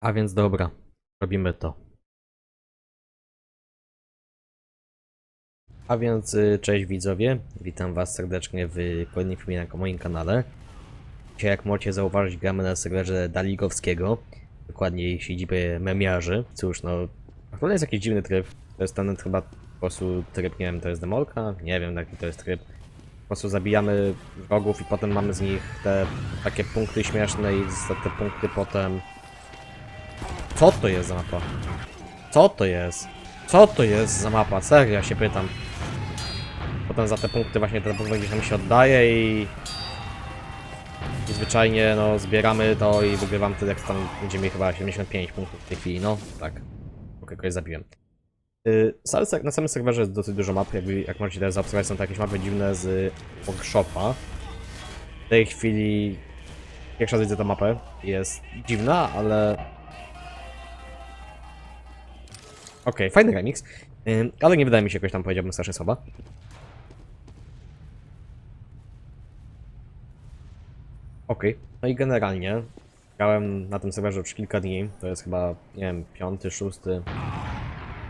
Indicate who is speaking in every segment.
Speaker 1: A więc dobra, robimy to. A więc y, cześć widzowie, witam was serdecznie w kolejnym filmie na moim kanale. Dzisiaj jak możecie zauważyć gramy na serwerze Daligowskiego, dokładniej siedzibie memiarzy. Cóż no, to jest jakiś dziwny tryb, to jest ten chyba po prostu tryb, nie wiem, to jest demolka? Nie wiem jaki to jest tryb. Po prostu zabijamy wrogów i potem mamy z nich te takie punkty śmieszne i te punkty potem co to jest za mapa? Co to jest? Co to jest za mapa? Serio, ja się pytam. Potem za te punkty właśnie te punkty gdzieś tam się oddaje i... I zwyczajnie no zbieramy to i wygrywam wtedy jak tam będziemy chyba 75 punktów w tej chwili, no tak. Ok, kogoś zabiłem. Yy, na samym serwerze jest dosyć dużo map, jakby, jak możecie teraz zaobserwować są to jakieś mapy dziwne z workshopa. W tej chwili pierwsza widzę tę mapę, jest dziwna, ale Okej, fajny remix, ale nie wydaje mi się jakoś tam powiedziałbym strasznie słaba. Okej, no i generalnie grałem na tym serwerze już kilka dni, to jest chyba, nie wiem, piąty, szósty,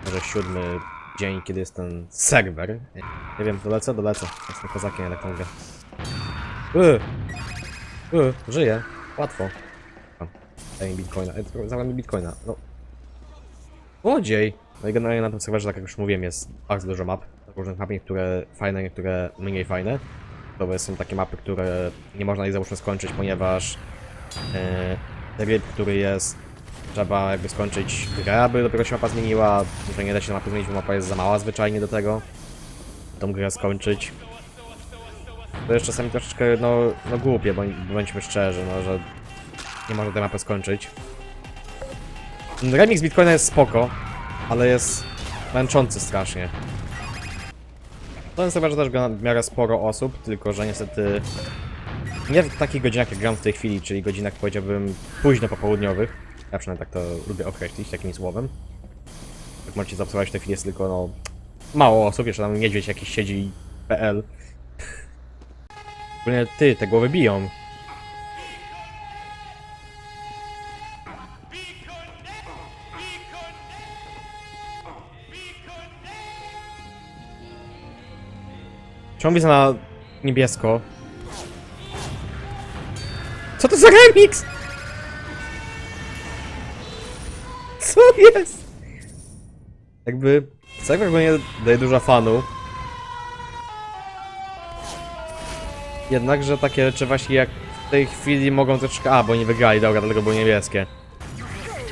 Speaker 1: może siódmy dzień, kiedy jest ten serwer. Nie wiem, dolecę, dolecę, jestem kozakiem, grę. Yy, yy, żyję, łatwo. Daj mi bitcoina, Ej, tylko zabrał mi bitcoina, no. Złodziej! No i generalnie na tym serwerze, tak jak już mówiłem, jest bardzo dużo map. Różnych map, niektóre fajne, niektóre mniej fajne. To są takie mapy, które nie można ich załóżmy skończyć, ponieważ e, ryb, który jest, trzeba jakby skończyć grę, aby dopiero się mapa zmieniła. Że nie da się mapy zmienić, bo mapa jest za mała zwyczajnie do tego. Tą grę skończyć. To jest czasami troszeczkę, no, no głupie, bo bądźmy szczerzy, no, że nie można tej mapy skończyć. Remix Bitcoina jest spoko, ale jest męczący strasznie. To jest chyba, że też gra w miarę sporo osób, tylko że niestety nie w takich godzinach jak gram w tej chwili, czyli godzinach powiedziałbym późno popołudniowych. Ja przynajmniej tak to lubię określić takim słowem. Jak możecie zaobserwować w tej chwili jest tylko no mało osób, jeszcze tam niedźwiedź jakiś siedzi PL. Ogólnie ty, te głowy biją. Czemu widzę na niebiesko? Co to za remix? Co jest? Jakby go nie daje dużo fanu. Jednakże takie rzeczy właśnie jak w tej chwili mogą troszeczkę... A, bo nie wygrali, dobra, dlatego były niebieskie.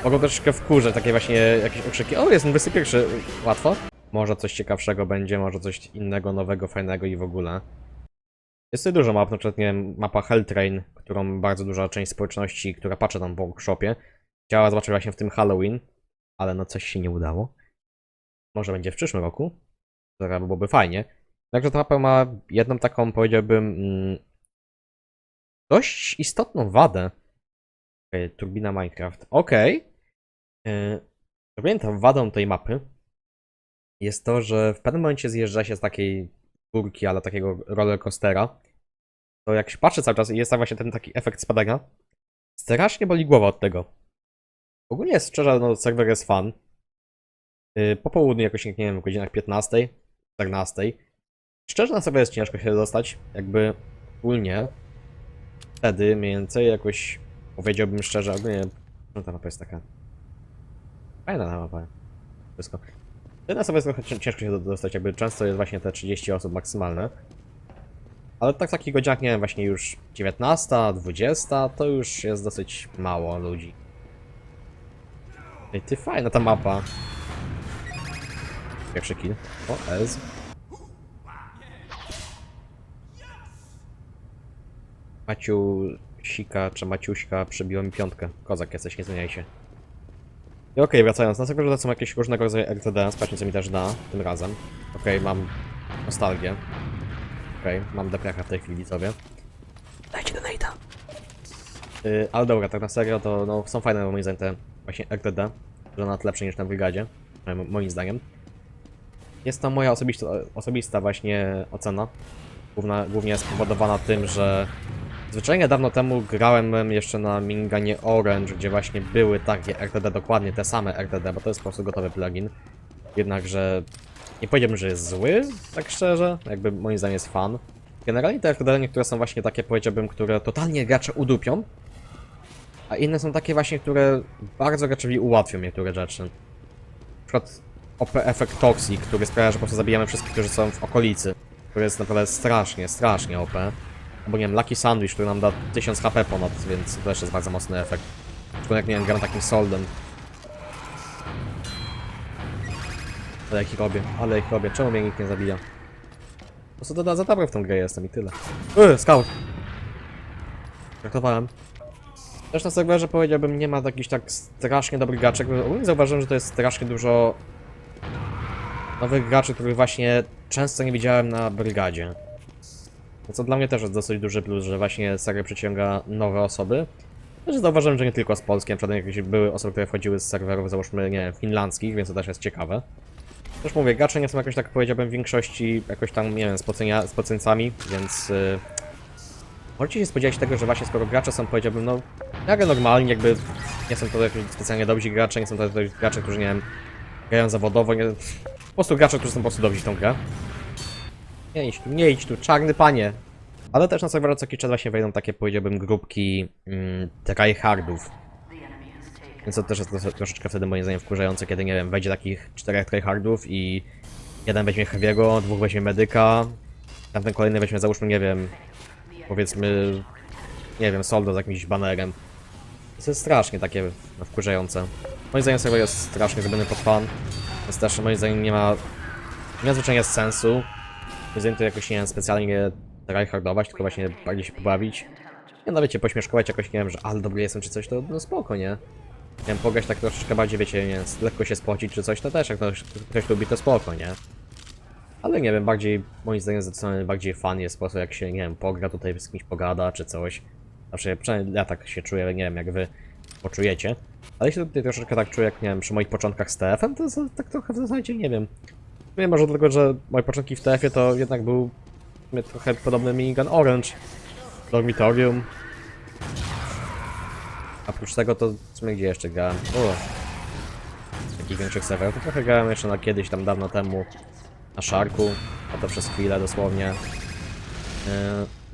Speaker 1: Mogą troszeczkę wkurzać takie właśnie jakieś okrzyki. O, jest 21. Łatwo? Może coś ciekawszego będzie, może coś innego, nowego, fajnego i w ogóle. Jest tutaj dużo map, na przykład, nie wiem, mapa Helltrain, którą bardzo duża część społeczności, która patrzy tam w workshopie, chciała zobaczyć właśnie w tym Halloween, ale no coś się nie udało. Może będzie w przyszłym roku, to byłoby fajnie. Także ta mapa ma jedną taką, powiedziałbym, mm, dość istotną wadę. Turbina Minecraft. Okej. Okay. Pamiętam wadą tej mapy, jest to, że w pewnym momencie zjeżdża się z takiej górki, ale takiego rollercoastera, to jak się patrzy cały czas i jest tam właśnie ten taki efekt spadania, strasznie boli głowa od tego. Ogólnie jest szczerze, no serwer jest fan. Yy, Po południu jakoś, nie wiem, w godzinach 15, 14. Szczerze na serwer jest ciężko się dostać, jakby ogólnie wtedy mniej więcej jakoś powiedziałbym szczerze, ogólnie no ta mapa jest taka fajna ta mapa. Wszystko. Na sobie trochę cię- ciężko się do- dostać, jakby często jest właśnie te 30 osób maksymalne. Ale tak w takich nie wiem, właśnie już 19, 20, to już jest dosyć mało ludzi. Ej, ty fajna ta mapa. Pierwszy kill. O, Ez. Maciu Sika czy Maciuśka przybiło mi piątkę. Kozak jesteś, nie zmieniaj się. I okej, wracając, na sekundę są jakieś różnego rodzaju RTD, sprawdźmy co mi też da tym razem. Okej, mam nostalgię. Okej, mam deprecha w tej chwili sobie. Dajcie do Nate'a. Yy, ale dobra, tak na serio to no, są fajne moim zdaniem te właśnie RTD, że nawet lepsze niż na Brygadzie, moim zdaniem. Jest to moja osobista, osobista właśnie ocena. Główna, głównie spowodowana tym, że Zwyczajnie dawno temu grałem jeszcze na Minganie Orange, gdzie właśnie były takie RTD, dokładnie te same RTD, bo to jest po prostu gotowy plugin. Jednakże nie powiedziałbym, że jest zły, tak szczerze, jakby moim zdaniem jest fan. Generalnie te RTD niektóre są właśnie takie, powiedziałbym, które totalnie gracze udupią, a inne są takie właśnie, które bardzo graczowi ułatwią niektóre rzeczy. Na przykład OP Effect Toxic, który sprawia, że po prostu zabijamy wszystkich, którzy są w okolicy. Który jest naprawdę strasznie, strasznie OP. Albo nie wiem, Lucky Sandwich, który nam da 1000 HP ponad, więc to też jest bardzo mocny efekt. Szczególnie jak nie wiem, gram takim soldem. Ale jak ich robię, ale ich robię. Czemu mnie nikt nie zabija? Po prostu to za dobry w tą grę jestem i tyle. Yy, scout! Traktowałem. Też na serwerze powiedziałbym, nie ma jakichś tak strasznie dobrych graczy. Ogólnie zauważyłem, że to jest strasznie dużo nowych graczy, których właśnie często nie widziałem na brygadzie. No co dla mnie też jest dosyć duży plus, że właśnie seria przyciąga nowe osoby. Też zauważyłem, że nie tylko z Polski, na jakieś były osoby, które wchodziły z serwerów, załóżmy, nie wiem, finlandzkich, więc to też jest ciekawe. Też mówię, gracze nie są jakoś tak, powiedziałbym, w większości jakoś tam, nie wiem, spocenia, spoceńcami, więc... Yy, możecie się spodziewać tego, że właśnie skoro gracze są, powiedziałbym, no, jak normalni, jakby nie są to jakoś specjalnie dobrzy gracze, nie są to gracze, którzy, nie wiem, grają zawodowo, nie, po prostu gracze, którzy są po prostu dobrzy tą grę. Nie idź tu, nie idź tu, czarny panie. Ale też na serwerze co jakiś czas właśnie wejdą takie, powiedziałbym, grupki mm, tryhardów. Więc to też jest tros- troszeczkę wtedy moim zdaniem wkurzające, kiedy, nie wiem, wejdzie takich czterech tryhardów i jeden weźmie Heavy'ego, dwóch weźmie Medyka, tamten kolejny weźmie, załóżmy, nie wiem, powiedzmy, nie wiem, Soldo z jakimś banerem. To jest strasznie takie no, wkurzające. Moim zdaniem serwer jest strasznie zrobiony pod fan, więc też moim zdaniem nie ma, nie ma zwyczajnie sensu. Zdaniem to jakoś, nie specjalnie tryhardować, tylko właśnie bardziej się pobawić. Nie no wiecie, pośmieszkować jakoś, nie wiem, że ale dobry jestem czy coś, to no spoko, nie? Nie wiem, pograć tak troszeczkę bardziej, wiecie, nie lekko się spocić czy coś, to też jak ktoś, ktoś lubi, to spoko, nie? Ale nie wiem, bardziej, moim zdaniem zdecydowanie bardziej fan jest po prostu jak się, nie wiem, pogra tutaj z kimś pogada czy coś. Zawsze, przynajmniej ja tak się czuję, nie wiem jak wy poczujecie. Ale się tutaj troszeczkę tak czuję, jak nie wiem, przy moich początkach z TF-em, to tak trochę w zasadzie nie wiem. Nie może dlatego, że moje początki w TF-ie to jednak był sumie trochę podobny minigun Orange. Dormitorium. A oprócz tego to w sumie gdzie jeszcze grałem? O! Takich większych serwerów. To trochę grałem jeszcze na kiedyś tam dawno temu na Sharku, a to przez chwilę dosłownie. Yy,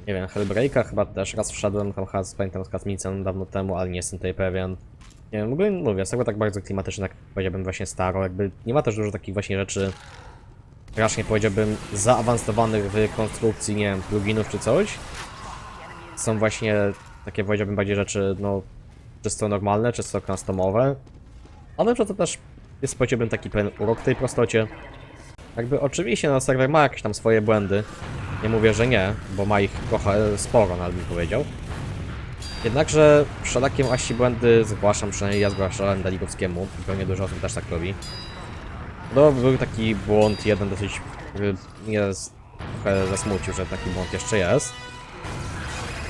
Speaker 1: nie wiem, Hellbreaka chyba też raz wszedłem, tam chyba pamiętam z Katmicem dawno temu, ale nie jestem tutaj pewien. Nie wiem, w ogóle mówię, tak bardzo klimatyczny, jak powiedziałbym właśnie staro, jakby nie ma też dużo takich właśnie rzeczy strasznie powiedziałbym zaawansowanych w konstrukcji, nie wiem, pluginów czy coś. Są właśnie takie powiedziałbym bardziej rzeczy, no, czysto normalne, czysto customowe. Ale że to też jest powiedziałbym taki pewien urok tej prostocie. Jakby oczywiście no, serwer ma jakieś tam swoje błędy. Nie mówię, że nie, bo ma ich trochę sporo, nawet bym powiedział. Jednakże wszelakie właśnie błędy zgłaszam, przynajmniej ja zgłaszałem Daligowskiemu i pewnie dużo osób też tak robi. No, był taki błąd jeden dosyć, który mnie trochę zasmucił, że taki błąd jeszcze jest.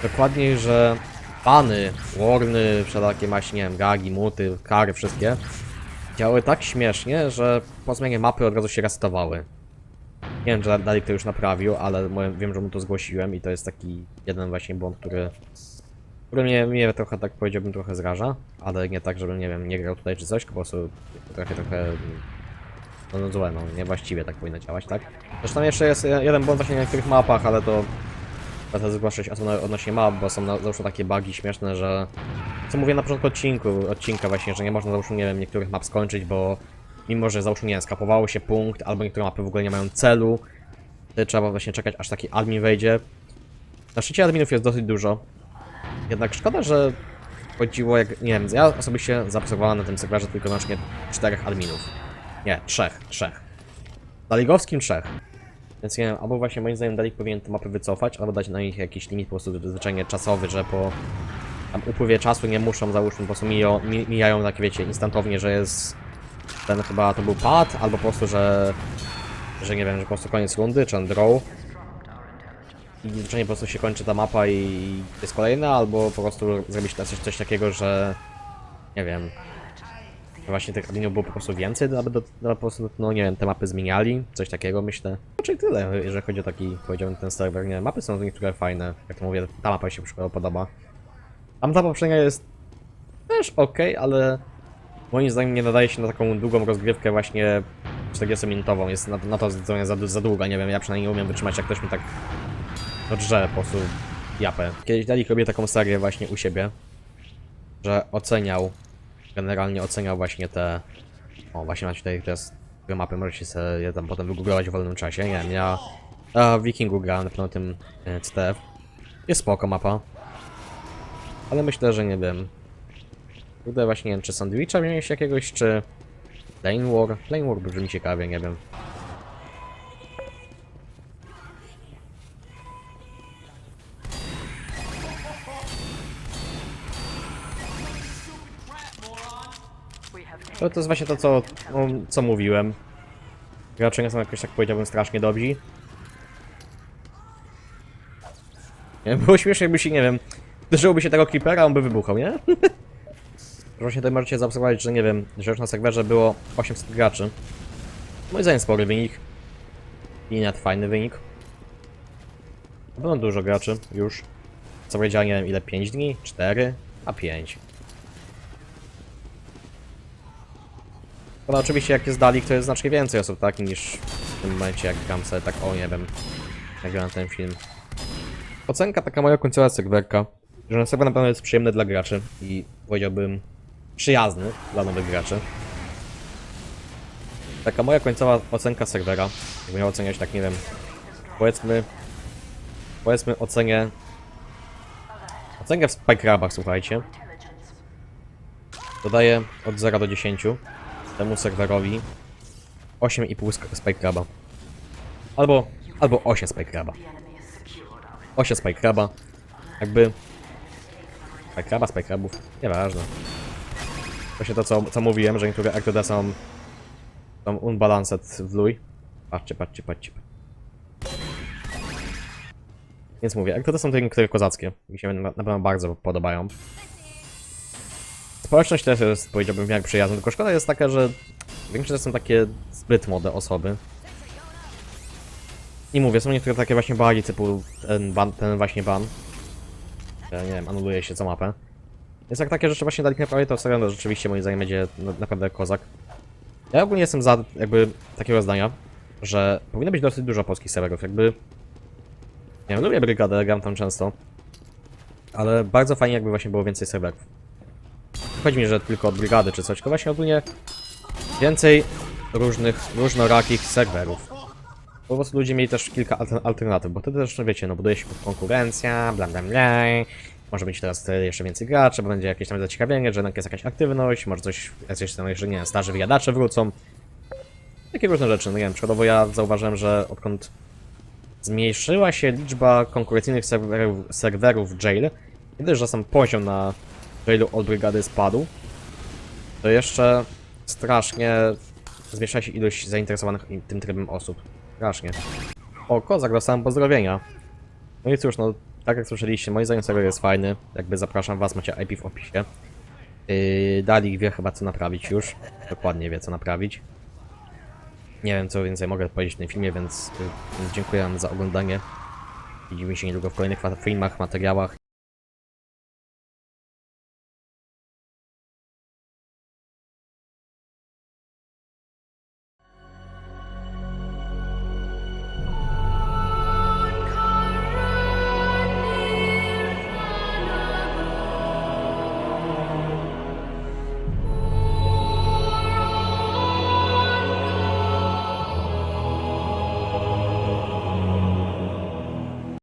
Speaker 1: Dokładniej, że pany, warny, wszelakie maści, nie wiem, gagi, muty, kary, wszystkie działały tak śmiesznie, że po zmianie mapy od razu się resetowały. Nie wiem, czy dalej to już naprawił, ale wiem, że mu to zgłosiłem i to jest taki jeden właśnie błąd, który, który mnie, mnie trochę, tak powiedziałbym, trochę zraża, ale nie tak, żebym, nie wiem, nie grał tutaj czy coś, po prostu trochę, trochę no, no złe, no niewłaściwie tak powinno działać, tak? Zresztą jeszcze jest jeden błąd właśnie na niektórych mapach, ale to będę zgłaszać od- odnośnie map, bo są na, załóżmy takie bugi śmieszne, że co mówię na początku odcinku, odcinka właśnie, że nie można załóżmy, nie wiem, niektórych map skończyć, bo mimo, że załóżmy, nie wiem, skapowało się punkt, albo niektóre mapy w ogóle nie mają celu, to trzeba właśnie czekać, aż taki admin wejdzie. Na szczycie adminów jest dosyć dużo, jednak szkoda, że chodziło jak, nie wiem, ja osobiście zaobserwowałem na tym serwerze tylko wyłącznie czterech adminów. Nie, trzech, trzech. Na ligowskim trzech. Więc nie wiem, albo właśnie moim zdaniem Dalik powinien te mapy wycofać, albo dać na nich jakiś limit po prostu zwyczajnie czasowy, że po tam upływie czasu nie muszą, załóżmy, po prostu mijo, mi- mijają tak, wiecie, instantownie, że jest ten chyba to był pad, albo po prostu, że że nie wiem, że po prostu koniec rundy, czy draw. I zwyczajnie po prostu się kończy ta mapa i jest kolejna, albo po prostu zrobić coś, coś takiego, że nie wiem, właśnie tych adminów było po prostu więcej, aby do, do, po prostu, no nie wiem, te mapy zmieniali, coś takiego myślę. Raczej tyle, jeżeli chodzi o taki, powiedziałbym, ten serwer, nie mapy są niektóre fajne, jak to mówię, ta mapa się przykładowo podoba. Tamta poprzednia jest też ok, ale moim zdaniem nie nadaje się na taką długą rozgrywkę właśnie 40-minutową, jest na, na to zdecydowanie za, za długa, nie wiem, ja przynajmniej nie umiem wytrzymać, jak ktoś mi tak drze po prostu japę. Kiedyś Dalik robię taką serię właśnie u siebie, że oceniał, generalnie oceniał właśnie te, o właśnie macie tutaj teraz te mapy, możecie sobie je tam potem wygooglować w wolnym czasie, nie wiem, ja, ja w Wikingu grałem na pewno tym e, CTF, jest spoko mapa, ale myślę, że nie wiem, Kurde, właśnie nie wiem, czy sandwicha wziąłeś jakiegoś, czy Lane War? Lane War brzmi ciekawie, nie wiem. To, to jest właśnie to, co, no, co mówiłem. Gracze nie są jakoś, tak powiedziałbym, strasznie dobrzy. Nie, było śmiesznie, jakby się, nie wiem, uderzyłoby się tego creepera, on by wybuchał, nie? Właśnie tutaj możecie zaobserwować, że nie wiem, że już na serwerze było 800 graczy. Moim zdaniem spory wynik. I nawet fajny wynik. Pewno dużo graczy już. Co powiedziałem, nie wiem ile, 5 dni? 4? A 5. No oczywiście jak jest Dalik, to jest znacznie więcej osób, tak, niż w tym momencie jak gram sobie tak, o nie wiem, jak gram ten film. Ocenka taka moja końcowa serwerka, że na serwer na pewno jest przyjemny dla graczy i powiedziałbym przyjazny dla nowych graczy. Taka moja końcowa ocenka serwera, jakbym miał oceniać tak, nie wiem, powiedzmy, powiedzmy ocenię, ocenkę w Spikekrabach, słuchajcie. Dodaję od 0 do 10 temu serwerowi 8,5 Spikekraba. Albo, albo 8 Spikekraba. 8 Spikekraba. Jakby... Spikekraba, Spikekrabów, nieważne. Właśnie to, co, co mówiłem, że niektóre RTD są, są unbalanced w luj. Patrzcie, patrzcie, patrzcie. Więc mówię, RTD są te niektóre kozackie. Mi się na, na pewno bardzo podobają. Społeczność też jest, powiedziałbym, miarę przyjazna, tylko szkoda jest taka, że większość to są takie zbyt młode osoby. I mówię, są niektóre takie właśnie bagi typu ten, ban, ten właśnie ban. Nie wiem, anuluje się co mapę. Więc jak takie rzeczy właśnie dali naprawię, to serio, no, rzeczywiście moim zdaniem będzie na- naprawdę kozak. Ja ogólnie jestem za jakby takiego zdania, że powinno być dosyć dużo polskich serwerów, jakby... Nie wiem, lubię brygadę, gram tam często. Ale bardzo fajnie jakby właśnie było więcej serwerów. Chodzi mi, że tylko od brygady czy coś, tylko właśnie ogólnie więcej różnych, różnorakich serwerów. Po prostu ludzie mieli też kilka alter- alternatyw, bo wtedy też, no wiecie, no buduje się konkurencja, bla bla bla. Może być teraz jeszcze więcej graczy, bo będzie jakieś tam zaciekawienie, że jednak jest jakaś aktywność, może coś, jacyś tam jeszcze, nie wiem, starzy wyjadacze wrócą. Takie różne rzeczy, no nie wiem, przykładowo ja zauważyłem, że odkąd zmniejszyła się liczba konkurencyjnych serwerów, serwerów Jail, dość, że sam poziom na Jailu od brygady spadł, to jeszcze strasznie zmniejszyła się ilość zainteresowanych tym trybem osób. Strasznie. O, kozak, dostałem pozdrowienia. No i cóż, no, tak jak słyszeliście, moim zdaniem serwer jest fajny. Jakby zapraszam was, macie IP w opisie. Yy, Dalik wie chyba co naprawić już. Dokładnie wie co naprawić. Nie wiem co więcej mogę powiedzieć w tym filmie, więc yy, dziękuję wam za oglądanie. Widzimy się niedługo w kolejnych filmach, materiałach